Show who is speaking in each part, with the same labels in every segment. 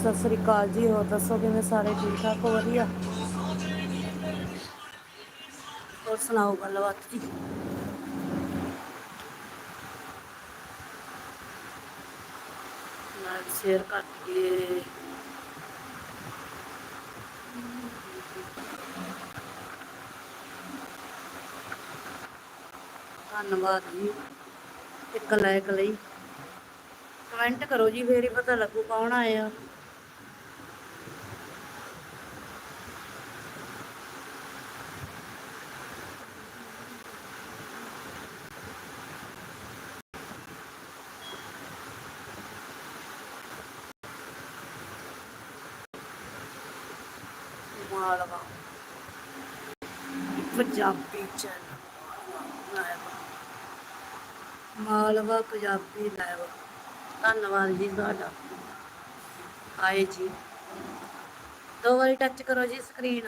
Speaker 1: ਸਤਿ ਸ੍ਰੀ ਅਕਾਲ ਜੀ ਹੋਰ ਦੱਸੋ ਕਿਵੇਂ ਸਾਰੇ ਠੀਕ ਠਾਕ ਹੋ ਵਧੀਆ ਹੋਰ ਸੁਣਾਓ ਗੱਲਬਾਤ ਜੀ ਲਾਈਕ ਸ਼ੇਅਰ ਕਰ ਦਈਏ ਧੰਨਵਾਦ ਜੀ ਇੱਕ ਲਾਇਕ ਲਈ ਕਮੈਂਟ ਕਰੋ ਜੀ ਫੇਰ ਹੀ ਪਤਾ ਲੱਗੂ ਕੌਣ ਆਇਆ ਮਾਲਵਾ। ਪੰਜਾਬੀ ਚੈਨਲ। ਮਾਲਵਾ ਪੰਜਾਬੀ ਲਾਈਵ। ਧੰਨਵਾਦ ਜੀ ਤੁਹਾਡਾ। ਆਏ ਜੀ। ਦੋ ਵਾਰੀ ਟੱਚ ਕਰੋ ਜੀ ਸਕਰੀਨ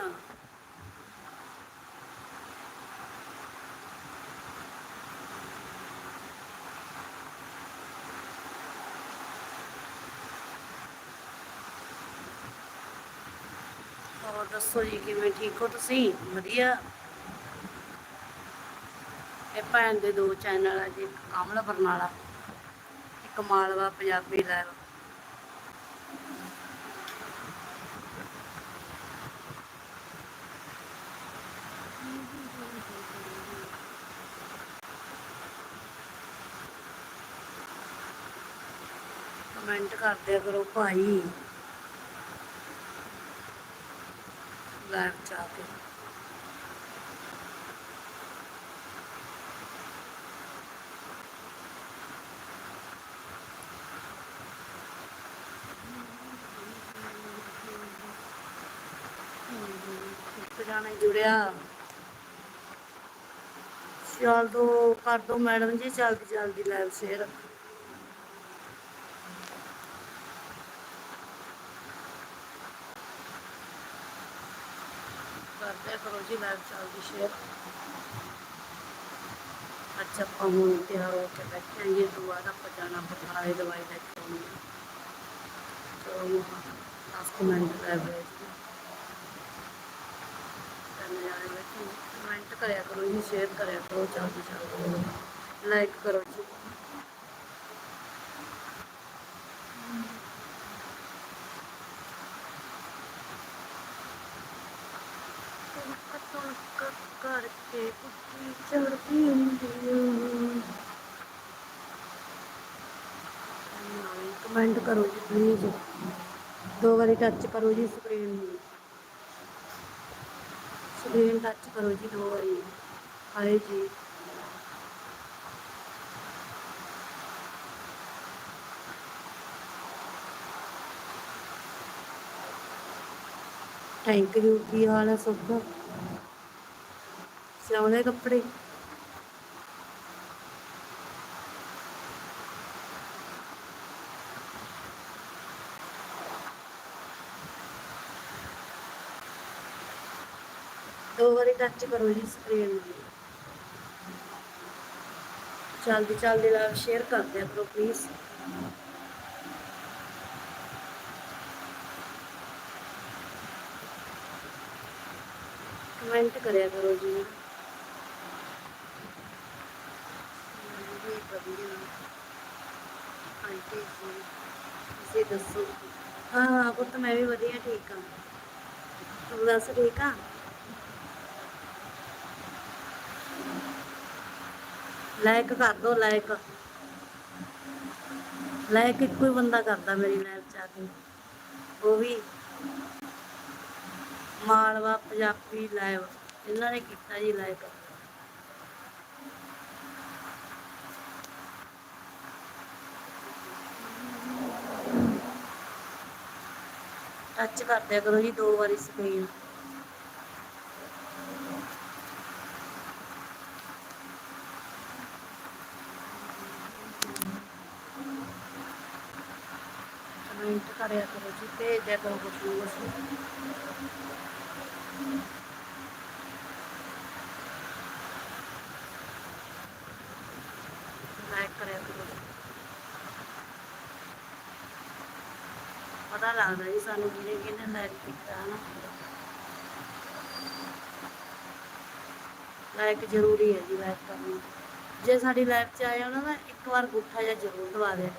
Speaker 1: ਦੱਸੋ ਜੀ ਕਿਵੇਂ ਠੀਕ ਹੋ ਤੁਸੀਂ? ਵਧੀਆ। ਇਹ ਭੈਣ ਦੇ ਦੋ ਚੈਨਲ ਆ ਜੀ ਇੱਕ ਬਰਨਾਲਾ, ਇੱਕ ਮਾਲਵਾ ਪੰਜਾਬੀ ਲਾਈਵ ਕਮੈਂਟ ਕਰਦੇ ਕਰੋ ਭਾਈ। yardımcı चाहते हैं जुड़िया चल दो कर दो मैडम जी जल्दी जल्दी लाइव शेयर अच्छा पहुँच तैयार होकर बैठे हैं ये दोबारा पजाना पड़ दवाई लेकर होंगे तो आपको मैंने लाइब्रेरी करने रहे हैं कमेंट करो जी शेयर करो चार चार लाइक करो जी कमेंट करो जी प्लीज़ दो बारी टच करो जी स्क्रीन स्क्रीन टच करो जी दो बारी। हाय जी। थैंक यू की हाल है सबका ਯੂ ਕੀ ਹਾਲ ਹੈ ਸਭ ਦਾ ਸਿਆਉਣੇ ਕੱਪੜੇ ਦੋ ਵਾਰੀ ਟੱਚ ਕਰੋ ਜੀ ਸਕਰੀਨ ਨੂੰ ਜਲਦੀ ਜਲਦੀ ਲਾਈਵ ਸ਼ੇਅਰ ਕਰ ਦਿਆ ਕਰੋ ਪਲੀਜ਼ ਕਮੈਂਟ ਕਰਿਆ ਕਰੋ ਜੀ ਆਂਟੀ ਜੀ ਤੁਸੀਂ ਦੱਸੋ ਹਾਂ, ਪੁੱਤ ਮੈਂ ਵੀ ਵਧੀਆ ਠੀਕ ਹਾਂ। ਤੂੰ ਦੱਸ ਠੀਕ ਆ? ਲਾਈਕ ਕਰ ਦੋ, ਲਾਇਕ। ਲਾਇਕ ਇੱਕੋ ਹੀ ਬੰਦਾ ਕਰਦਾ ਮੇਰੀ ਲਾਈਵ ਚ ਆ ਕੇ। ਉਹ ਵੀ ਮਾਲਵਾ, ਪੰਜਾਬੀ ਲਾਈਵ ਇਹਨਾਂ ਨੇ ਕੀਤਾ ਜੀ ਲਾਇਕ। ਟੱਚ ਕਰ ਦਿਆ ਕਰੋ ਜੀ ਦੋ ਵਾਰੀ ਸਕਰੀਨ ਕਮੈਂਟ ਕਰਿਆ ਕਰੋ ਜੀ ਭੇਜ ਦਿਆ ਕਰੋ ਕੁਛ ਪਤਾ ਲੱਗਦਾ ਜੀ ਸਾਨੂੰ ਕਿਹਨੇ ਕਿਹਨੇ ਲਾਈਕ ਕੀਤਾ ਹਨਾ। ਲਾਈਕ ਜ਼ਰੂਰੀ ਹੈ ਜੀ ਲਾਈਕ ਕਰਨੀ। ਜੇ ਸਾਡੀ ਲਾਈਫ 'ਚ ਆਏ ਹੋ ਨਾ ਇੱਕ ਵਾਰ ਗੁੱਠਾ ਜਿਹਾ ਜ਼ਰੂਰ ਦਵਾ ਦਿਆ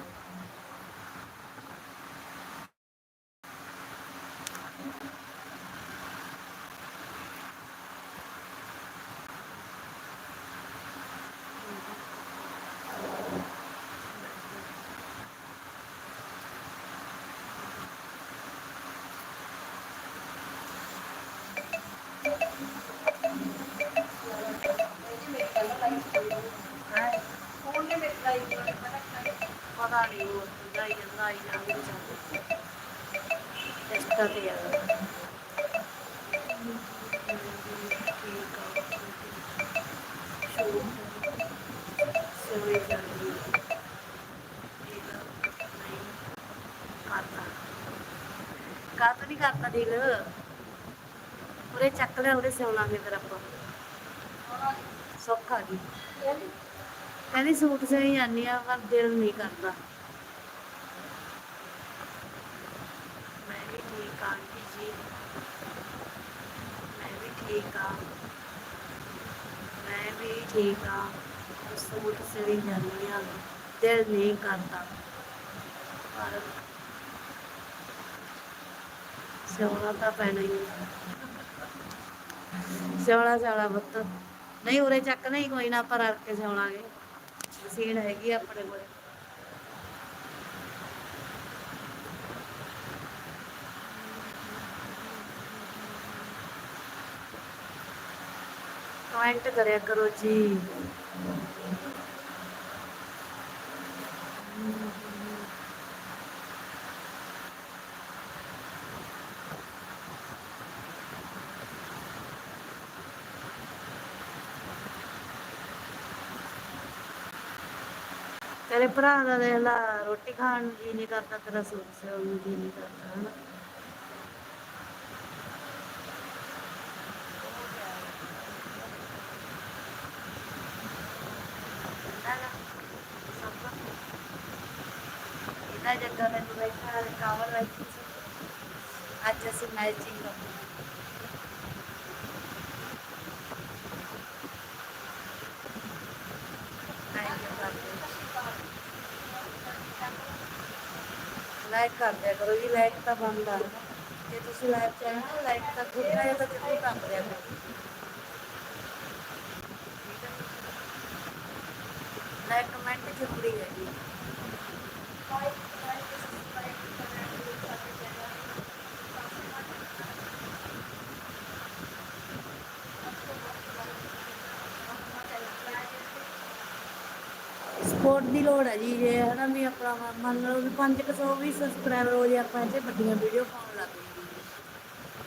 Speaker 1: ਨਹੀਂ ਉਹ ਜਾਈ ਜਾਂਦਾ ਆਈ ਜਾਂਦੇ ਟੈਸਟਾਂ ਤੇ ਆ। ਜਾਂਦੀ ਕਰਤਾ ਕਾਤ ਨਹੀਂ ਕਰਤਾ ਦਿਲ? ਉਰੇ ਚੱਕ ਲਿਆ ਉਰੇ ਸਿਉਣਾਂਗੇ ਫਿਰ ਆਪਾਂ। ਸੁੱਖ ਗਈ ਕਹਿੰਦੀ ਸੂਟ ਸਹੀ ਜਾਂਦੀ ਆ ਪਰ ਦਿਲ ਨਹੀਂ ਕਰਦਾ। ਮੈਂ ਵੀ ਠੀਕ ਆ ਸੂਟ ਸਹੀ ਜਾਂਦੀ ਆ ਦਿਲ ਨਹੀਂ ਕਰਦਾ ਪਰ ਸਿਉਣਾ ਤਾਂ ਪੈਣਾ ਹੀ ਹੈ ਸਿਉਣਾ ਸਿਉਣਾ ਪੁੱਤ ਨਹੀਂ ਉਰੇ ਚੱਕ ਨਹੀਂ ਕੋਈ ਨਾ ਆਪਾਂ ਰਲ ਕੇ ਸਿਉਣਾਂਗੇ ਮਸ਼ੀਨ ਹੈਗੀ ਆ ਆਪਣੇ ਕੋਲੇ ਕਮੈਂਟ ਕਰਿਆ ਕਰੋ ਜੀ। ਤੇਰੇ ਭਰਾ ਦਾ ਦੇਖ ਲਾ, ਰੋਟੀ ਖਾਣ ਨੂੰ ਜੀ ਨਹੀਂ ਕਰਦਾ, ਤੇਰਾ ਸੂਟ ਸਿਉਣ ਨੂੰ ਜੀ ਨਹੀਂ ਕਰਦਾ, ਹਨਾ। ਕਰ ਦਿਆ ਕਰੋ ਜੀ ਲਾਈਕ ਤਾਂ ਬੰਦ ਆ ਜੇ ਤੁਸੀਂ ਲਾਈਕ ਚਾਹੋ ਲਾਈਕ ਤਾਂ ਗੁੱਟਾ ਜਾਂ ਤਾਂ ਜ਼ਰੂਰ ਕਰ ਦਿਆ ਕਰੋ ਲਾਈਕ ਕਮੈਂਟ ਜ਼ਰੂਰੀ ਹੈ ਜੀ ਸਪੋਰਟ ਦੀ ਲੋੜ ਹੈ ਜੀ, ਜੇ ਹਨਾ ਵੀ ਆਪਣਾ ਮੰਨ ਲਓ ਵੀ 500 ਵੀ ਸਬਸਕ੍ਰਾਈਬਰ ਹੋ ਜੇ ਆਪਾਂ ਇੱਥੇ ਵੱਡੀਆਂ ਵੀਡੀਓ ਪਾਉਣ ਲੱਗ ਜਾਈਏ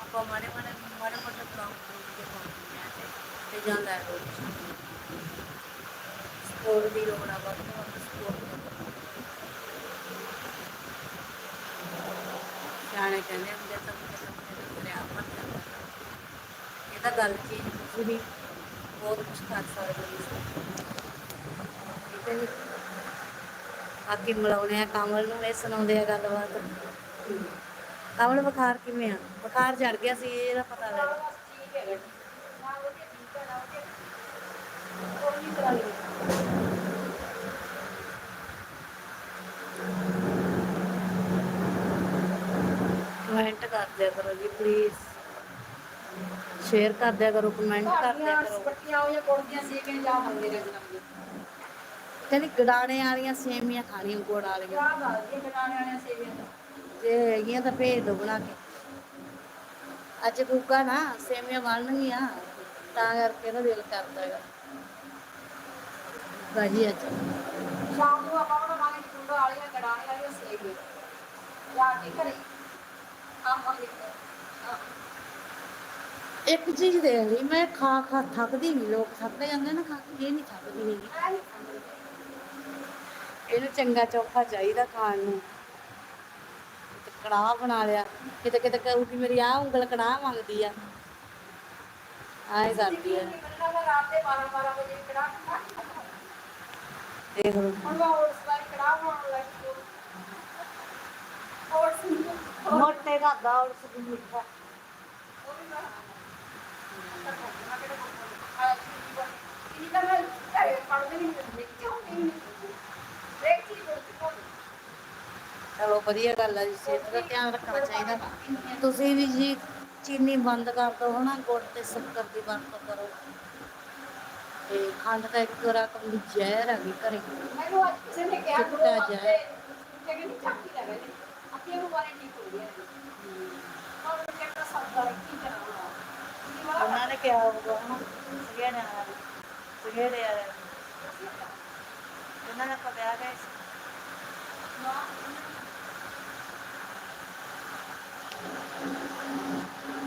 Speaker 1: ਆਪਾਂ ਮਾੜੇ ਮਾੜੇ ਮਾੜੇ ਮੋਟੇ ਬਲੌਗ ਬਣਾ ਕੇ ਪਾਉਂਦੇ ਆ ਤੇ- ਤੇ ਜਾਂਦਾ ਹੈ ਸਪੋਰਟ ਦੀ ਲੋੜ ਆ, ਵੱਧ ਤੋਂ ਵੱਧ ਸਪੋਰਟ ਸਿਆਣੇ ਕਹਿੰਦੇ ਹੁੰਦੇ ਤਾਂ ਮੁੰਡੇ ਤਾਂ ਮੁੰਡੇ ਦਰਿਆ ਭਰ ਜਾਂਦਾ ਇਹ ਤਾਂ ਗੱਲ ਚੀਜ਼ ਤੁਸੀਂ ਵੀ ਬਹੁਤ ਕੁਛ ਕਰ ਸਕਦੇ ਹੋ ਠੀਕ ਹੈ। ਬਾਕੀ ਮਿਲਾਉਣੇ ਆ ਕਮਲ ਨੂੰ ਇਹ ਸੁਣਾਉਂਦੇ ਆ ਗੱਲਬਾਤ ਕਮਲ ਬੁਖਾਰ ਕਿਵੇਂ ਆ ਬੁਖਾਰ ਚੜ ਗਿਆ ਸੀ ਇਹਦਾ ਪਤਾ ਲੱਗ ਕਮੈਂਟ ਕਰ ਦਿਆ ਕਰੋ ਜੀ ਪਲੀਜ਼ ਸ਼ੇਅਰ ਕਰ ਦਿਆ ਕਰੋ ਕਮੈਂਟ ਕਰ ਦਿਆ ਕਰੋ
Speaker 2: ਪੱਟੀਆਂ ਹੋਈਆਂ ਕੁੜਦੀਆਂ ਸੀ ਕਿ ਜਾ ਮੰਗੇ ਦੇ ਜਨਾਬ
Speaker 1: ਕਹਿੰਦੀ ਗੜਾਣੇ ਵਾਲੀਆਂ ਸੇਮੀਆਂ ਖਾਣੀਆਂ ਗੁੜ ਵਾਲੀਆਂ। ਜੇ ਹੈਗੀਆਂ ਤਾਂ ਭੇਜ ਦੋ ਬਣਾ ਕੇ। ਅੱਜ ਗੁੱਗਾ ਨਾ ਸੇਮੀਆਂ ਬਣਨਗੀਆਂ ਤਾਂ ਕਰਕੇ ਨਾ ਦਿਲ ਕਰਦਾ ਹੈਗਾ। ਭਾਜੀ ਅੱਜ।
Speaker 2: ਸ਼ਾਮ ਨੂੰ ਆਪਾਂ ਬਣਾਵਾਂਗੇ ਚੁੰਡਾ ਵਾਲੀਆਂ ਕੜਾਣੇ ਵਾਲੀਆਂ ਸੇਵੀਆਂ ਜਾ ਕੇ ਘਰੇ ਆਵਾਂਗੇ।
Speaker 1: ਇੱਕ ਚੀਜ਼ ਦੇਖ ਲਈ ਮੈਂ ਖਾ ਖਾ ਥੱਕਦੀ ਨਹੀਂ ਲੋਕ ਥੱਕ ਜਾਂਦੇ ਨਾ ਖਾ ਕੇ ਇਹ ਨਹੀਂ ਥੱਕਦੀ ਹੈਗੀ। ਇਹਨੂੰ ਚੰਗਾ ਚੋਖਾ ਚਾਹੀਦਾ ਖਾਣ ਨੂੰ ਤੇ ਕੜਾਹ ਬਣਾ ਲਿਆ ਕਿਤੇ ਕਿਤੇ ਕਹੂਗੀ ਮੇਰੀ ਆਹ ਉਂਗਲ ਕੜਾਹ ਮੰਗਦੀ ਆ ਆਏ ਕਰਦੀ ਆ
Speaker 2: ਰਾਤ ਦੇ 12 12 ਵਜੇ ਕੜਾ
Speaker 1: ਦੇਖ ਲਓ
Speaker 2: ਹੁਣ ਮੈਂ ਹੋਰ ਸਵਾਈ ਕੜਾ ਬਣਾਉਣ ਲੱਗੀ ਹੋਰ ਸੁਣ
Speaker 1: ਮੋਟੇ ਦਾ ਦੌੜ ਸੁਣ ਮਿੱਠਾ
Speaker 2: ਉਹ ਵੀ ਮੈਂ ਅੰਦਰ ਖਾਣਾ ਕਿਹੜਾ ਆ ਇਹ ਤਾਂ ਮੈਂ ਘਰੇ ਪੜਦੇ ਨਹੀਂ ਹੁੰਦੇ ਕਿਉਂ ਨਹੀਂ
Speaker 1: ਚਲੋ ਵਧੀਆ ਗੱਲ ਹੈ ਜੀ ਸਿਹਤ ਦਾ ਧਿਆਨ ਰੱਖਣਾ ਚਾਹੀਦਾ ਤੁਸੀਂ ਵੀ ਜੀ ਚੀਨੀ ਬੰਦ ਕਰ ਦਿਓ ਹਨਾ ਗੁੜ ਤੇ ਸ਼ੱਕਰ ਦੀ ਵਰਤੋਂ ਕਰੋ ਤੇ ਖੰਡ ਤਾਂ ਇੱਕ ਰਕਮ ਦੀ ਜ਼ਹਿਰ ਹੈਗੀ ਘਰੇ
Speaker 2: ਮੈਨੂੰ ਅੱਜ ਕਿਸੇ ਨੇ ਕਿਹਾ
Speaker 1: ਚਿੱਟਾ
Speaker 2: ਕਰੋ
Speaker 1: ਜਿਹਾ।
Speaker 2: ਆਪਣੇ ਕਿ ਨਹੀਂ ਚਾਕੀ ਲੱਗੇ ਨੇ ਆਪਣੀ ਬਿਮਾਰੀ ਠੀਕ ਹੋ ਗਈ ਹੈ ਔਰ ਕਿਹੜਾ ਸਭ ਦਾ ਕੀ ਕਰਾਂਗਾ
Speaker 1: ਉਹਨਾਂ ਨੇ ਕਿਹਾ ਹੋਊਗਾ ਹਨਾ ਸਗੇੜੇ ਨਾਲ ਸਗੇੜੇ ਆ ਉਹਨਾਂ ਨੇ ਆਪਾਂ ਵਿਆਹ ਗਏ ਸੀ
Speaker 2: ਆਪਾਂ ਨੂੰ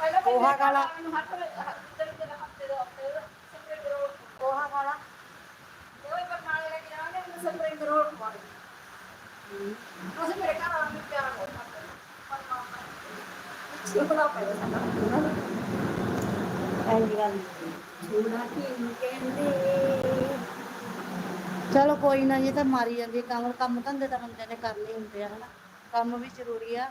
Speaker 2: ਬਸ ਰੋਡ ਖਾਣ ਨੂੰ ਕੀ ਕਰਨਾ ਤੇ ਮੇਰਾ ਪਹਿਲਾਂ
Speaker 1: ਪੋਹਾ ਖਾ ਲਾ।
Speaker 2: ਮੈਨੂੰ ਹੱਥ ਹੱਥ ਦੇ ਹੱਥ ਦੇ ਹੱਥ ਦੇ ਸੁਪਰੇ ਕਰੋ
Speaker 1: ਪੋਹਾ ਖਾਣਾ
Speaker 2: ਕੋਈ ਬਰਨਾਲੇ ਲੈ ਕੇ ਜਾਵਾਂਗੇ ਮੈਨੂੰ ਸੁਪਰੇ ਕਰੋ ਖਵਾ ਦੇ ਤੁਸੀਂ ਮੇਰੇ ਘਰ ਆਉਣ ਨੂੰ ਪਿਆਰ ਬਹੁਤ ਕਰਦੇ ਹੋ ਪਰ ਮਾਮਾ ਚਿਪੜਾ ਪੈਦਾ ਸਾਡਾ
Speaker 1: ਐਂਦੀ ਗੱਲ
Speaker 2: ਛੋੜਾ ਕੀ ਕਹਿੰਦੇ
Speaker 1: ਚਲੋ ਕੋਈ ਨਾ ਜੀ ਤਾਂ ਮਾਰੀ ਜਾਂਦੀ ਹੈ ਕੰਮ ਕੰਮ ਧੰਦੇ ਤਾਂ ਬੰਦੇ ਨੇ ਕਰਨੇ ਹੁੰਦੇ ਆ ਹਨਾ ਕੰਮ ਵੀ ਜ਼ਰੂਰੀ ਆ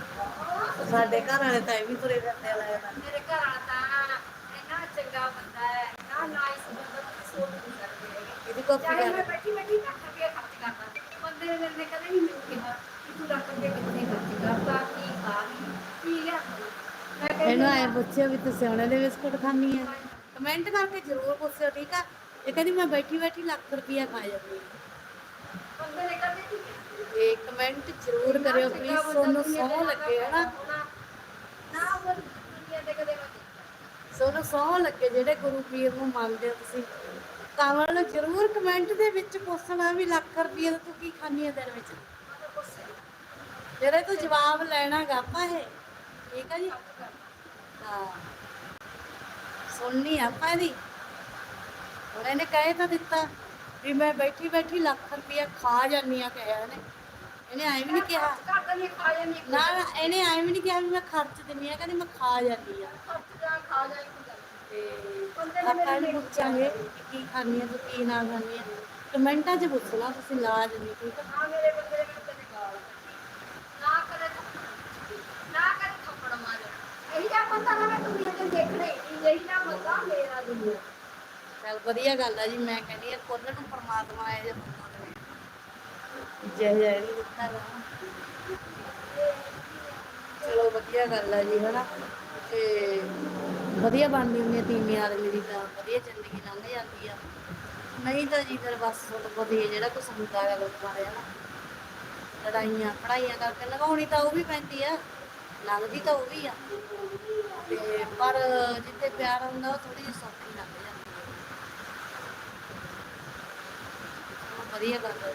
Speaker 1: ਸਾਡੇ ਘਰ ਵਾਲੇ ਤਾਂ ਇਹ ਵੀ ਤੁਰੇ ਫਿਰਦੇ ਲੈ
Speaker 2: ਮੇਰੇ ਘਰ ਵਾਲਾ ਤਾਂ ਇੰਨਾ ਚੰਗਾ ਬੰਦਾ ਹੈ ਨਾ ਨਾਈਸ ਬੰਦਾ ਤੁਸੀਂ ਸੋਚ ਨਹੀਂ ਸਕਦੇ ਹੈਗੇ
Speaker 1: ਇਹਦੀ ਕਾਪੀ
Speaker 2: ਚਾਹੇ ਮੈਂ
Speaker 1: ਕਰ
Speaker 2: ਬੈਠੀ ਬੈਠੀ ਲੱਖ ਰੁਪਏ ਖਰਚ ਕਰਦਾ ਬੰਦੇ ਨੇ ਮੇਰੇ ਨੇ ਕਦੇ ਨਹੀਂ ਮੈਨੂੰ ਕਿਹਾ ਕਿ ਤੂੰ ਲੱਖ ਰੁਪਏ ਕਿੱਥੇ ਖਰਚ ਕਰਦਾ ਕੀ ਖਾ ਲਈ ਕੀ ਲਿਆ ਮੈਂ ਕਹਿੰਦੀ
Speaker 1: ਇਹਨੂੰ ਆਏ ਪੁੱਛਿਓ ਵੀ ਤੁਸੀਂ ਸੋਨੇ ਦੇ ਬਿਸਕੁਟ ਖਾਣੀ ਹੈ ਕਮੈਂਟ ਕਰਕੇ ਜ਼ਰੂਰ ਪੁੱਛਿਓ ਠੀਕ ਆ ਇਹ ਕਹਿੰਦੀ ਮੈਂ ਬੈਠੀ ਬੈਠੀ ਲੱਖ ਰੁਪਈਆ ਖਾ ਜਾਂਦੀ ਹਾਂ।
Speaker 2: ਬੰਦੇ ਨੇ ਕਦੇ ਨਹੀਂ ਕਿਹਾ
Speaker 1: ਤੇ ਕਮੈਂਟ ਜ਼ਰੂਰ ਕਰਿਓ ਪਲੀਜ਼ ਤੁਹਾਨੂੰ ਸੌ ਲੱਗੇ ਹਨਾ
Speaker 2: ਨਾ? ਉਹ ਦੁਨੀਆ ਤੇ ਕਦੇ ਨਹੀਂ
Speaker 1: ਸੌ ਲੱਗੇ, ਜਿਹੜੇ ਗੁਰੂ ਪੀਰ ਨੂੰ ਮੰਨਦੇ ਹੋ ਤੁਸੀਂ। ਕਮਲ ਨੂੰ ਜ਼ਰੂਰ ਕਮੈਂਟ ਦੇ ਵਿੱਚ ਪੁੱਛਣਾ ਵੀ ਲੱਖ ਰੁਪਈਆ ਦਾ ਤੂੰ ਕੀ ਖਾਣੀ ਹੈ ਦਿਨ ਵਿੱਚ? ਜਿਹੜੇ ਤੂੰ ਜਵਾਬ ਲੈਣਾਗਾ ਆਪਾਂ ਇਹ। ਠੀਕ ਆ ਜੀ? ਹਾਂ। ਸੁਣਨੀ ਆਪਾਂ ਇਹਦੀ। ਹੁਣ ਇਹਨੇ ਕਹਿ ਤਾਂ ਦਿੱਤਾ ਵੀ ਮੈਂ ਬੈਠੀ ਬੈਠੀ ਲੱਖ ਰੁਪਈਆ ਖਾ ਜਾਨੀ ਆ, ਕਹਿਆ ਇਹਨੇ। ਇਹਨੇ ਐਂ ਵੀ ਨਹੀਂ ਕਿਹਾ
Speaker 2: ਕਰਦਾ ਨਹੀਂ ਖਾ ਜਾਂਦੀ
Speaker 1: ਨਾ ਨਾ ਇਹਨੇ ਐਂ ਵੀ ਨਹੀਂ ਕਿਹਾ ਵੀ ਮੈਂ ਖਰਚ ਦਿੰਨੀ ਆ ਕਹਿੰਦੀ ਮੈਂ ਖਾ ਜਾਂਦੀ ਆ
Speaker 2: ਖਰਚ ਜਾ ਖਾ ਜਾਈ ਕੋਈ ਗੱਲ
Speaker 1: ਤੇ ਆਪਾਂ ਇਹਨੂੰ ਪੁੱਛਾਂਗੇ ਕਿ ਕੀ ਖਾਣੀ ਆ ਤੂੰ ਕੀ ਨਾ ਖਾਣੀ ਆ ਕਮੈਂਟਾਂ 'ਚ ਪੁੱਛਣਾ ਤੁਸੀਂ ਲਾਜ਼ਮੀ ਠੀਕ ਆ
Speaker 2: ਨਾ ਮੇਰੇ ਬੰਦੇ ਨੇ ਮੈਨੂੰ ਕਦੇ ਗਾਲ ਕੱਢੀ, ਨਾ ਕਦੇ ਥੱਪੜ ਨਾ ਕਦੇ ਥੱਪੜ ਮਾਰਿਆ ਇਹੀ ਜਿਹਾ ਬੰਦਾ ਨਾ ਮੈਂ ਦੁਨੀਆ ਤੇ ਦੇਖਣਾ ਹੀ ਨਹੀਂ ਇਹੀ ਜਿਹਾ ਬੰਦਾ ਮੇਰਾ ਦੁਨੀਆ
Speaker 1: ਚਲ ਵਧੀਆ ਗੱਲ ਆ ਜੀ ਮੈਂ ਕਹਿੰਦੀ ਆ ਕੁੱਲ ਨੂੰ ਪਰਮਾਤਮਾ ਆਏ ਜੇ ਜੈ ਜੈ। ਨਹੀਂ ਦਿੱਤਾ ਗਾ। ਚਲੋ ਵਧੀਆ ਗੱਲ ਆ ਜੀ, ਹਨਾ? ਤੇ ਵਧੀਆ ਬਣਦੀ ਹੁੰਦੀ ਆ ਤੀਵੀਂ ਆਦਮੀ ਦੀ ਤਾਂ, ਵਧੀਆ ਜ਼ਿੰਦਗੀ ਲੰਘ ਜਾਂਦੀ ਆ। ਨਹੀਂ ਤਾਂ ਜੀ ਫਿਰ ਬਸ ਤੁਹਾਨੂੰ ਪਤਾ ਹੀ ਹੈ ਜਿਹੜਾ ਕੁਛ ਹੁੰਦਾ ਹੈ ਲੋਕਾਂ ਦੇ, ਹਨਾ? ਲੜਾਈਆਂ ਪੜਾਈਆਂ ਕਰਕੇ ਲਗਾਉਣੀ ਤਾਂ ਉਹ ਵੀ ਪੈਂਦੀ ਆ, ਲੰਘਦੀ ਤਾਂ ਉਹ ਵੀ ਆ। ਤੇ ਪਰ ਜਿੱਥੇ ਪਿਆਰ ਹੁੰਦਾ, ਉਹ ਥੋੜੀ ਜਿਹੀ ਸੌਖੀ ਲੱਗ ਜਾਂਦੀ ਹੈ ਵਧੀਆ ਗੱਲ ਹੈ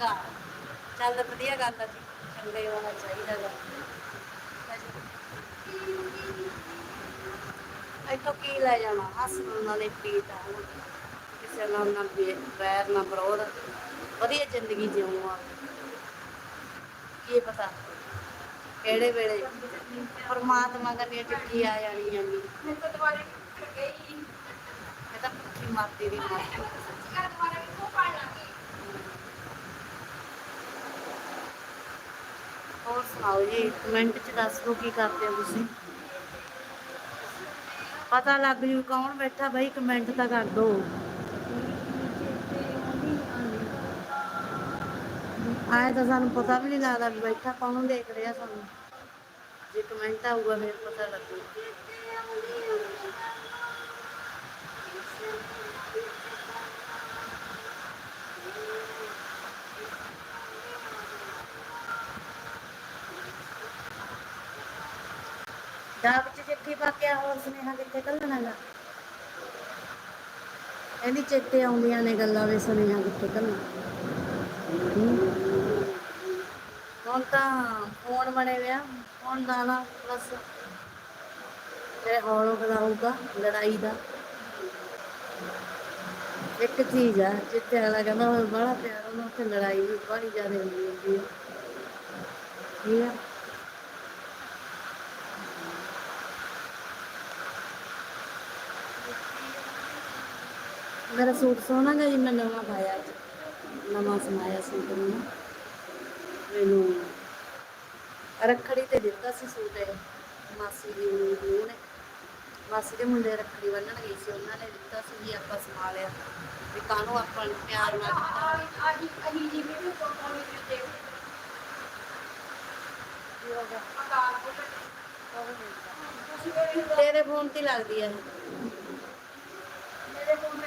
Speaker 1: ਚੰਗਾ ਚੱਲ ਵਧੀਆ ਗੱਲ ਆ ਜੀ, ਚੰਗਾ ਹੋਣਾ ਚਾਹੀਦਾ ਗਾ। ਇੱਥੋਂ ਕੀ ਲੈ ਜਾਣਾ? ਹੱਸਣ ਨਾਲੇ ਪੀਟ ਕਿਸੇ ਨਾਲ ਨਾ ਬੈਰ ਨਾ ਵਿਰੋਧ। ਵਧੀਆ ਜ਼ਿੰਦਗੀ ਜਿਉਂ ਆ। ਕੀ ਪਤਾ ਕਿਹੜੇ ਵੇਲੇ ਪਰਮਾਤਮਾ ਕਰਨੀ ਚਿੱਠੀ ਆ ਜਾਣੀ ਆ
Speaker 2: ਮੈਂ ਤਾਂ ਦੁਬਾਰੇ ਗਈ
Speaker 1: ਇਹ ਤਾਂ ਭੁੱਖੀ ਮਰਦੀ ਦੀ ਮਾਂ ਹੋਰ ਸੁਣਾਓ ਜੀ ਕਮੈਂਟ ਚ ਦੱਸ ਦਿਓ ਕੀ ਕਰਦੇ ਹੋ ਤੁਸੀਂ ਪਤਾ ਲੱਗ ਜੂ ਕੌਣ ਬੈਠਾ ਬਈ ਕਮੈਂਟ ਤਾਂ ਕਰ ਦਿਓ ਆਏ ਤਾਂ ਸਾਨੂੰ ਪਤਾ ਵੀ ਨਹੀਂ ਲੱਗਦਾ ਵੀ ਬੈਠਾ ਕੌਣ ਦੇਖ ਰਿਹਾ ਸਾਨੂੰ ਜੇ ਕਮੈਂਟ ਆਊਗਾ ਫਿਰ ਪਤਾ ਲੱਗੂ ਡਾਕ ਚ ਚਿੱਠੀ ਪਾ ਕੇ ਹੋਰ ਸੁਨੇਹਾ ਕਿੱਥੇ ਕੱਲਣਾਗਾ ਇਹਦੀ ਚਿੱਠੇ ਆਉਂਦੀਆਂ ਨੇ ਗੱਲਾਂ ਵੀ, ਸੁਨੇਹਾ ਕਿੱਥੇ ਕੱਲਣਾ ਹੁਣ ਤਾਂ ਫੋਨ ਬਣੇ ਵਿਆ ਫੋਨ ਦਾ ਬਸ ਤੇ ਹੌਲੋਂ ਕਰਾਊਗਾ ਲੜਾਈ ਦਾ। ਇੱਕ ਚੀਜ਼ ਆ, ਜਿੱਥੇ ਅਗਲਾ ਕਹਿੰਦਾ ਬੜਾ ਪਿਆਰ ਉਹਨੂੰ ਉੱਥੇ ਲੜਾਈ ਵੀ ਬੜੀ ਜ਼ਿਆਦਾ ਹੁੰਦੀ ਹੈ ਠੀਕ ਆ? ਮੇਰਾ ਸੂਟ ਸੋਹਣਾ ਗਾ ਜੀ, ਮੈਂ ਨਵਾਂ ਪਾਇਆ ਨਵਾਂ ਸਮਾਇਆ ਸੂਟ ਨੂੰ ਮੈਨੂੰ ਰੱਖੜੀ ਤੇ ਦਿੱਤਾ ਸੀ ਸੂਟ ਇਹ। ਮਾਸੀ ਦੀ ਨੂੰਹ ਨੇ। ਮਾਸੀ ਦੇ ਮੁੰਡੇ ਰੱਖੜੀ ਬੰਨਣ ਗਈ ਸੀ, ਉਹਨਾਂ ਨੇ ਦਿੱਤਾ ਸੀ ਜੀ ਆਪਾਂ ਸਮਾ ਲਿਆ। ਵੀ ਕਾਹਨੂੰ ਆਪਾਂ ਨੂੰ ਪਿਆਰ ਨਾਲ
Speaker 2: ਆਹੀ ਆਹੀ ਜੀ ਵੀਡੀਓ ਕੋਲ ਕੋਲ ਵਿੱਚ ਦੇਖ
Speaker 1: ਕੀ ਹੋ ਗਿਆ?
Speaker 2: ਅਕਾਲ
Speaker 1: ਤੇਰੇ ਫੋਨ ਤੇ ਲੱਗਦੀ ਹੈ
Speaker 2: ਮੇਰੇ ਫੋਨ ਤੇ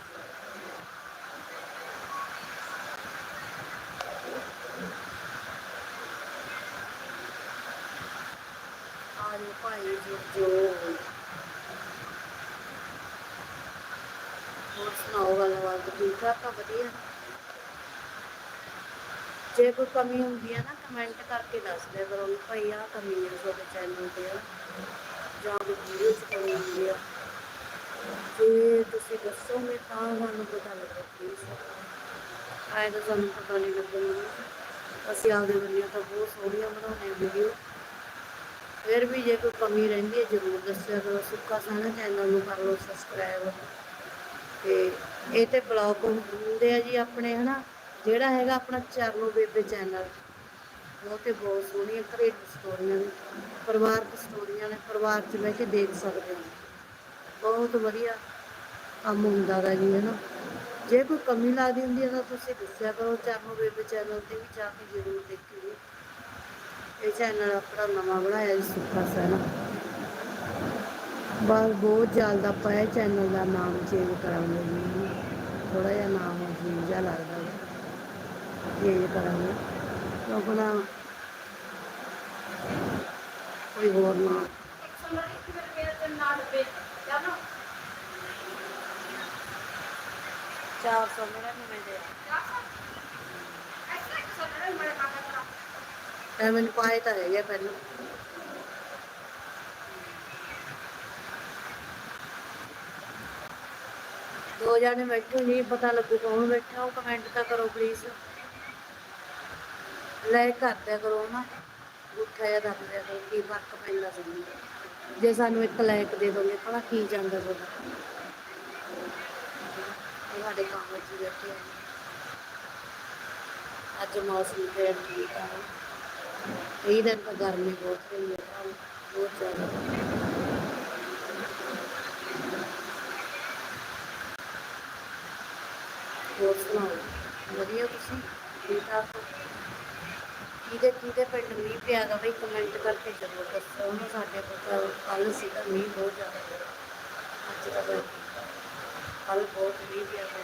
Speaker 1: ਗੱਲਬਾਤ ਠੀਕ ਵਧੀਆ ਜੇ ਕੋਈ ਕਮੀ ਹੁੰਦੀ ਹੈ ਨਾ ਕਮੈਂਟ ਕਰਕੇ ਦੱਸ ਦਿਆ ਕਰੋ ਵੀ ਭਾਈ ਆਹ ਕਮੀ ਹੈ ਤੁਹਾਡੇ ਚੈਨਲ ਤੇ ਆ, ਜਾਂ ਕੋਈ ਵੀਡੀਓ ਚ ਕਮੀ ਹੁੰਦੀ ਆ। ਜੇ ਤੁਸੀਂ ਦੱਸੋਗੇ ਤਾਂ ਸਾਨੂੰ ਪਤਾ ਲੱਗਦਾ ਪਲੀਜ਼ ਆਏ ਤਾਂ ਸਾਨੂੰ ਪਤਾ ਨਹੀਂ ਲੱਗਦਾ ਅਸੀਂ ਆਪਦੇ ਬੰਦਿਆਂ ਤਾਂ ਬਹੁਤ ਸੋਹਣੀਆਂ ਬਣਾਉਂਦੇ ਵੀਡੀਓ ਫਿਰ ਵੀ ਜੇ ਕੋਈ ਕਮੀ ਰਹਿੰਦੀ ਹੈ ਜ਼ਰੂਰ ਦੱਸਿਆ ਕਰੋ। ਸੁੱਕਾ ਸਾਨਾ ਚੈਨਲ ਨੂੰ ਕਰ ਲਓ ਸਬਸਕ੍ਰਾਈਬ ਤੇ ਇਹ ਤੇ ਬਲੌਗ ਹੁੰਦੇ ਆ ਜੀ ਆਪਣੇ, ਹਨਾ? ਜਿਹੜਾ ਹੈਗਾ ਆਪਣਾ ਚਰਨੋ ਬੇਬੇ ਚੈਨਲ ਉਹ ਤੇ ਬਹੁਤ ਸੋਹਣੀਆਂ ਘਰੇਲੂ ਸਟੋਰੀਆਂ ਨੇ, ਪਰਿਵਾਰਕ ਸਟੋਰੀਆਂ ਨੇ, ਪਰਿਵਾਰ 'ਚ ਬਹਿ ਕੇ ਦੇਖ ਸਕਦੇ ਹਾਂ ਬਹੁਤ ਵਧੀਆ ਕੰਮ ਹੁੰਦਾ ਗਾ ਜੀ, ਹਨਾ? ਜੇ ਕੋਈ ਕਮੀ ਲੱਗਦੀ ਹੁੰਦੀ ਹੈ ਤਾਂ ਤੁਸੀਂ ਦੱਸਿਆ ਕਰੋ, ਚਰਨੋ ਬੇਬੇ ਚੈਨਲ ਤੇ ਵੀ ਜਾ ਕੇ ਜ਼ਰੂਰ ਦੇਖਿਓ ਇਹ ਚੈਨਲ ਆਪਣਾ ਨਵਾਂ ਬਣਾਇਆ ਜੀ, ਸੁੱਖਾ ਸੈਨਾ। ਬਸ ਬਹੁਤ ਜਲਦ ਆਪਾਂ ਇਹ ਚੈਨਲ ਦਾ ਨਾਮ ਚੇਂਜ ਕਰਾਂਗੇ ਜੀ ਥੋੜਾ ਜਿਹਾ ਨਾਮ ਅਜੀਬ ਜਿਹਾ ਲੱਗਦਾ ਚੇਂਜ ਕਰਾਂਗੇ ਕਿਉਂਕਿ ਨਾ ਕੋਈ ਹੋਰ ਨਾ
Speaker 2: 100 ਰੁਪਏ ਮੇਰੇ ਤੇ ਨਾਲ ਰੁਪਏ ਜਾਨੋ
Speaker 1: 400 ਮੇਰਾ ਦੋ ਜਾਣੇ ਬੈਠੇ ਨਹੀਂ ਪਤਾ ਲੱਗੂ ਕੌਣ ਬੈਠਾ, ਉਹ ਕਮੈਂਟ ਤਾਂ ਕਰੋ ਪਲੀਜ਼ ਲਾਈਕ ਕਰ ਕਰੋ ਨਾ, ਗੁੱਠਾ ਜਿਹਾ ਦੱਬ ਦਿਆ ਕਰੋ, ਕੀ ਫ਼ਰਕ ਪੈਂਦਾ ਸਾਨੂੰ। ਜੇ ਸਾਨੂੰ ਇੱਕ ਲਾਈਕ ਦੇ ਦੋਗੇ, ਭਲਾ ਕੀ ਜਾਂਦਾ ਤੁਹਾਡਾ? ਇਹ ਸਾਡੇ ਕੰਮ ਵਿੱਚ ਬੈਠੇ ਆ। ਅੱਜ ਮੌਸਮ ਫੇਰ ਠੀਕ ਆ। ਕਈ ਦਿਨ ਤਾਂ ਗਰਮੀ ਬਹੁਤ ਰਹੀ ਹੈ ਬਹੁਤ ਜ਼ਿਆਦਾ ਹੋਰ ਸੁਣਾਓ ਵਧੀਆ ਤੁਸੀਂ? ਠੀਕ ਠਾਕ ਹੋ? ਕਿਹਦੇ ਕਿਹਦੇ ਪਿੰਡ ਮੀਂਹ ਪਿਆ ਗਾ? ਬਈ ਕਮੈਂਟ ਕਰਕੇ ਜ਼ਰੂਰ ਦੱਸੋ। ਉਹਨੂੰ ਸਾਡੇ ਕੋਲ ਕੱਲ ਸੀਗਾ ਮੀਂਹ ਬਹੁਤ ਜ਼ਿਆਦਾ। ਅੱਜ ਤਾਂ ਕੱਲ ਬਹੁਤ ਮੀਂਹ ਪਿਆ ਗਾ।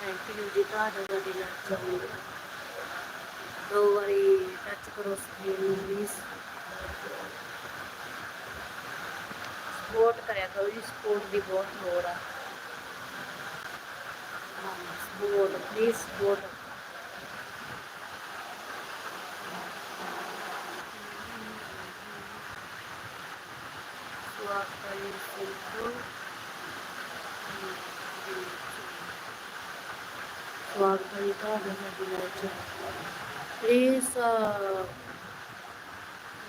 Speaker 1: ਥੈਂਕ ਯੂ ਜੀ ਤੁਹਾਡਾ ਤੁਹਾਡੀ ਲੱਗ ਦੋ। ਵਾਰੀ ਟੱਚ ਕਰੋ ਸਕਰੀਨ ਨੂੰ ਪਲੀਜ਼ ਸਪੋਰਟ ਕਰਿਆ ਕਰੋ ਜੀ ਸਪੋਰਟ ਦੀ ਬਹੁਤ ਲੋੜ ਆ ਸਪੋਰਟ ਪਲੀਜ਼ ਸਪੋਰਟ ਸਵਾਗਤ ਹੈ ਸਿੱਖੋ ਸਵਾਗਤ ਹੈ ਤੁਹਾਡਾ ਸਾਡੀ ਲਾਈਵ ਚ ਪਲੀਜ਼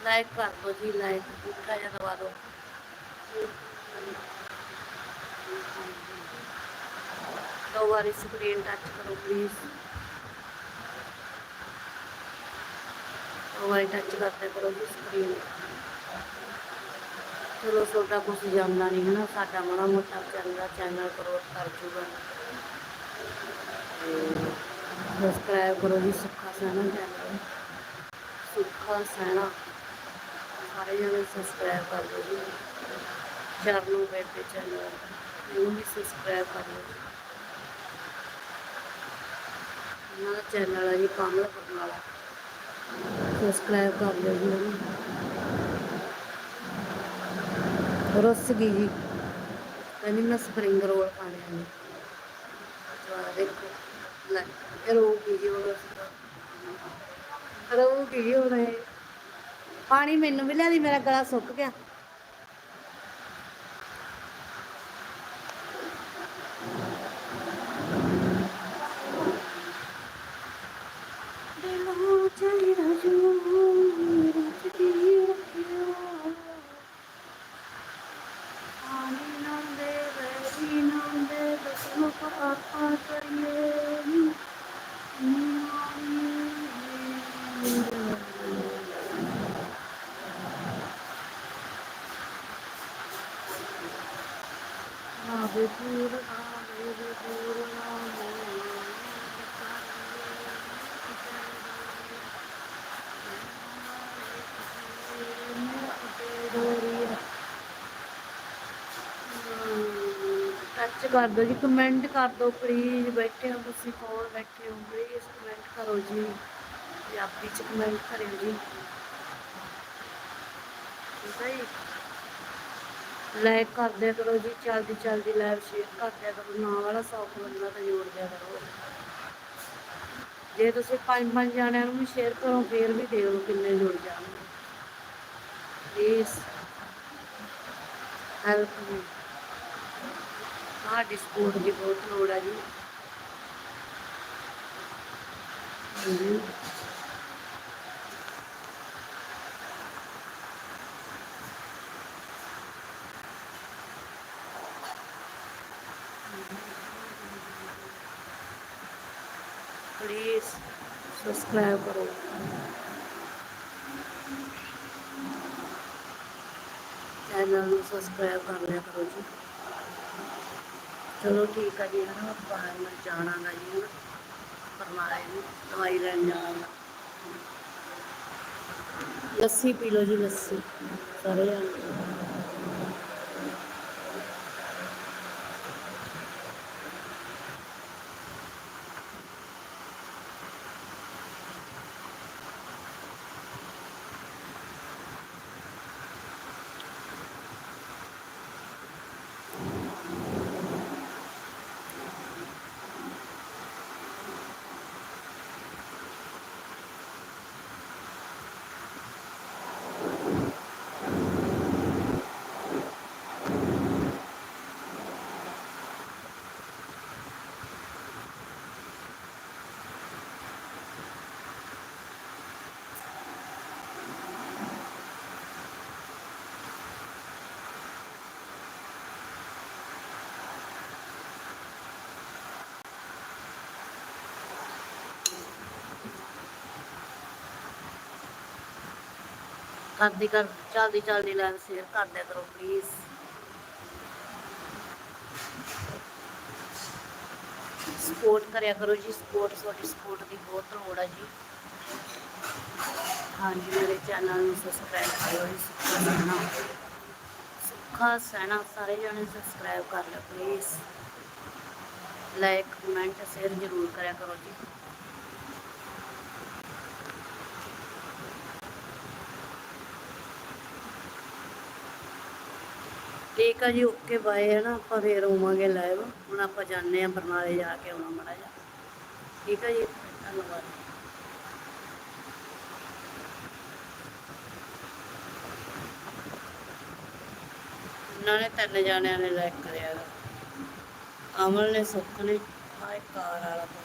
Speaker 1: ਲਾਈਕ ਕਰ ਦਿਓ ਜੀ ਲਾਈਕ ਬੁੱਕਾ ਜਿਹਾ ਦਬਾ ਦਿਓ ਦੋ ਵਾਰੀ ਸਕਰੀਨ ਟੱਚ ਕਰੋ ਪਲੀਜ਼ ਦੋ ਵਾਰੀ ਟੱਚ ਕਰਦੇ ਕਰੋ ਜੀ ਸਕਰੀਨ ਚਲੋ ਤੁਹਾਡਾ ਕੁਝ ਜਾਂਦਾ ਨਹੀਂ ਹੈ ਨਾ ਸਾਡਾ ਮਾੜਾ ਮੋਟਾ ਚੱਲਦਾ ਚੈਨਲ ਗਰੋਥ ਕਰ ਜੂਗਾ ਸਬਸਕ੍ਰਾਈਬ ਕਰੋ ਜੀ ਸੁੱਖਾ ਸੈਣਾ ਚੈਨਲ ਸੁੱਖਾ ਸੈਣਾ ਸਾਰੇ ਜਣੇ ਸਬਸਕ੍ਰਾਈਬ ਕਰ ਦਿਓ ਜੀ ਚਰਨੂ ਬੇਟੇ ਚੈਨਲ ਇਹਨੂੰ ਵੀ ਸਬਸਕ੍ਰਾਈਬ ਕਰ ਲਓ। ਇਹਨਾਂ ਦਾ ਚੈਨਲ ਹੈ ਜੀ ਕਮਲ ਬਰਨਾਲਾ ਸਬਸਕ੍ਰਾਈਬ ਕਰ ਲਿਓ ਜੀ ਉਹਨੂੰ। ਰੁੱਸ ਗਈ ਜੀ। ਕਹਿੰਦੀ ਮੈਂ ਸਪਰਿੰਗ ਰੋਲ ਖਾਣੇ ਆ ਜੀ। ਦੇਖੋ। ਲੈ, ਇਹ ਰੋਊਗੀ ਜੀ ਉਹ ਰੋਊਗੀ ਜੀ ਹੁਣ ਪਾਣੀ ਮੈਨੂੰ ਵੀ ਲਿਆ ਦੀ ਮੇਰਾ ਗਲਾ ਸੁੱਕ ਗਿਆ ਦਿਲੋਂ ਚਾਹੀਦਾ ਜੋ ਰਚਦੀ ਰੱਖਿਆ ਪਾਣੀ ਨਾ ਦੇ ਵੈਰੀ ਨਾ ਦੇ ਬਸਨੋ ਪਾਪਾ ਕਰੀਏ ਆਵੇ ਪੂਰ ਆਵੇ ਪੂਰ ਆਵੇ ਟੱਚ ਕਰ ਦਿਓ ਜੀ ਕਮੈਂਟ ਕਰ ਦਿਓ ਪਲੀਜ਼ ਬੈਠੇ ਹੋ ਤੁਸੀਂ ਕੋਲ ਬੈਠੇ ਹੋ ਪਲੀਜ਼ ਕਮੈਂਟ ਕਰੋ ਜੀ। ਪੰਜਾਬੀ ਚ ਕਮੈਂਟ ਕਰਿਓ ਜੀ। ਠੀਕ ਲਾਈਕ ਕਰ ਦਿਆ ਕਰੋ ਜੀ ਜਲਦੀ ਜਲਦੀ ਲਾਈਵ ਸ਼ੇਅਰ ਕਰ ਦਿਆ ਕਰੋ ਨਾਂ ਵਾਲਾ ਸੌਕ ਬੰਦਾ ਤਾਂ ਜੋੜ ਦਿਆ ਕਰੋ। ਜੇ ਤੁਸੀਂ ਪੰਜ ਪੰਜ ਜਾਣਿਆਂ ਨੂੰ ਵੀ ਸ਼ੇਅਰ ਕਰੋ, ਫੇਰ ਵੀ ਦੇਖ ਲਓ ਕਿੰਨੇ ਜੁੜ ਜਾਣਗੇ। Please help me ਸਾਡੀ ਸਪੋਰਟ ਦੀ ਬਹੁਤ ਲੋੜ ਹੈ ਜੀ ਹਾਂਜੀ ਪਲੀਜ਼ ਸਬਸਕ੍ਰਾਈਬ ਕਰੋ ਚੈਨਲ ਨੂੰ ਸਬਸਕ੍ਰਾਈਬ ਕਰ ਲਿਆ ਕਰੋ ਜੀ ਚਲੋ ਠੀਕ ਆ ਜੀ, ਹਨਾ ਬਾਹਰ ਮੈਂ ਜਾਣਾ ਗਾ ਜੀ, ਹਨਾ ਪਰਮਾਲੇ ਨੂੰ ਦਵਾਈ ਲੈਣ ਜਾਣਾ ਗਾ। ਲੱਸੀ ਪੀ ਲਓ ਜੀ, ਲੱਸੀ। ਸਾਰੇ ਜਾਣੇ ਕਰਦੀ, ਕਰ ਜਲਦੀ ਜਲਦੀ ਲਾਈਵ ਸ਼ੇਅਰ ਕਰ ਦਿਆ ਕਰੋ ਪਲੀਜ਼ ਸਪੋਰਟ ਕਰਿਆ ਕਰੋ ਜੀ ਸਪੋਰਟ ਤੁਹਾਡੀ ਸਪੋਰਟ ਦੀ ਬਹੁਤ ਲੋੜ ਹੈ ਜੀ। ਹਾਂਜੀ, ਮੇਰੇ ਚੈਨਲ ਨੂੰ ਸਬਸਕ੍ਰਾਈਬ ਕਰਿਓ ਜੀ, ਸੁੱਖਾ ਸਹਿਣਾ। ਸੁੱਖਾ ਸਹਿਣਾ, ਸਾਰੇ ਜਣੇ ਸਬਸਕ੍ਰਾਈਬ ਕਰ ਲਿਓ ਪਲੀਜ਼ ਲਾਈਕ ਕਮੈਂਟ ਸ਼ੇਅਰ ਜ਼ਰੂਰ ਕਰਿਆ ਕਰੋ ਜੀ। ਠੀਕ ਆ ਜੀ ਓਕੇ ਬਾਏ ਹੈ ਨਾ ਆਪਾਂ ਫੇਰ ਆਵਾਂਗੇ ਲਾਈਵ ਹੁਣ ਆਪਾਂ ਜਾਂਦੇ ਆ ਬਰਨਾਲੇ ਜਾ ਕੇ ਆਉਣਾ ਮੜਾ ਜਾ ਠੀਕ ਹੈ ਜੀ ਧੰਨਵਾਦ ਉਹਨਾਂ ਨੇ ਤਿੰਨ ਜਾਣਿਆਂ ਨੇ ਲਾਈਕ ਕਰਿਆ ਗਾ। ਅਮਲ ਨੇ ਸੁੱਖ ਨੇ ਆਹ ਇੱਕ ਕਾਰ ਵਾਲਾ ਕੰਮ